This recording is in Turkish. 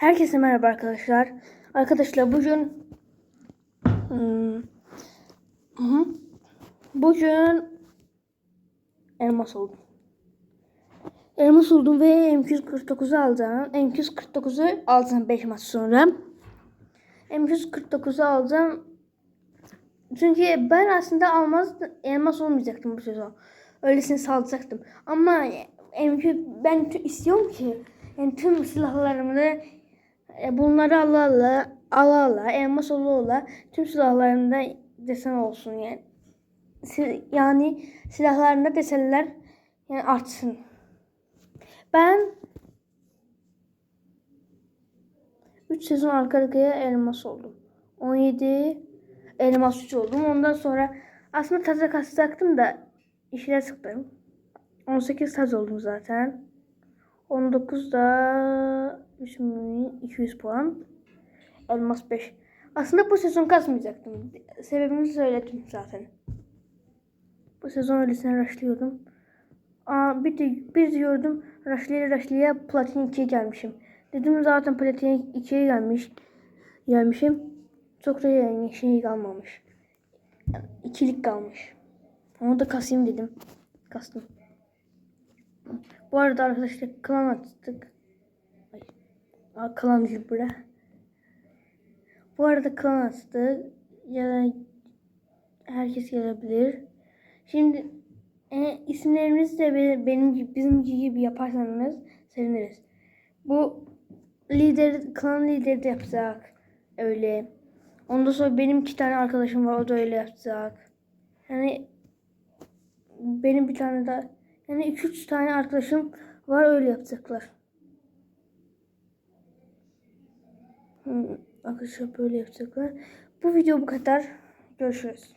Herkese merhaba arkadaşlar. Arkadaşlar bugün hmm, bugün elmas oldum. Elmas oldum ve M249'u aldım. M249'u aldım 5 maç sonra. M249'u aldım. Çünkü ben aslında almaz elmas olmayacaktım bu sezon. Öylesine salacaktım. Ama M2 ben istiyorum ki yani tüm silahlarımı e, bunları ala ala ala ala elmas ola ola tüm silahlarında desen olsun yani. Si- Yani silahlarında desenler yani artsın. Ben 3 sezon arka arkaya elmas oldum. 17 elmas 3 oldum. Ondan sonra aslında taza kasacaktım da işine sıktım. 18 taz oldum zaten. 19 da 3200 puan. Elmas 5. Aslında bu sezon kasmayacaktım. Sebebini söyledim zaten. Bu sezon öylesine rushlıyordum. Aa, bir, de, bir diyordum rushlaya rushlaya platin 2'ye gelmişim. Dedim zaten platin 2'ye gelmiş. Gelmişim. Çok da yani şey kalmamış. Yani ikilik kalmış. Onu da kasayım dedim. Kastım. Bu arada arkadaşlar klan açtık. Aa, klan değil bura. Bu arada klan açtık. Ya herkes gelebilir. Şimdi e, isimlerinizi de be- benim gibi bizim gibi yaparsanız seviniriz. Bu lider klan lideri de yapacak. Öyle. Ondan sonra benim iki tane arkadaşım var o da öyle yapacak. Yani benim bir tane daha yani iki üç tane arkadaşım var öyle yapacaklar. Arkadaşlar böyle yapacaklar. Bu video bu kadar. Görüşürüz.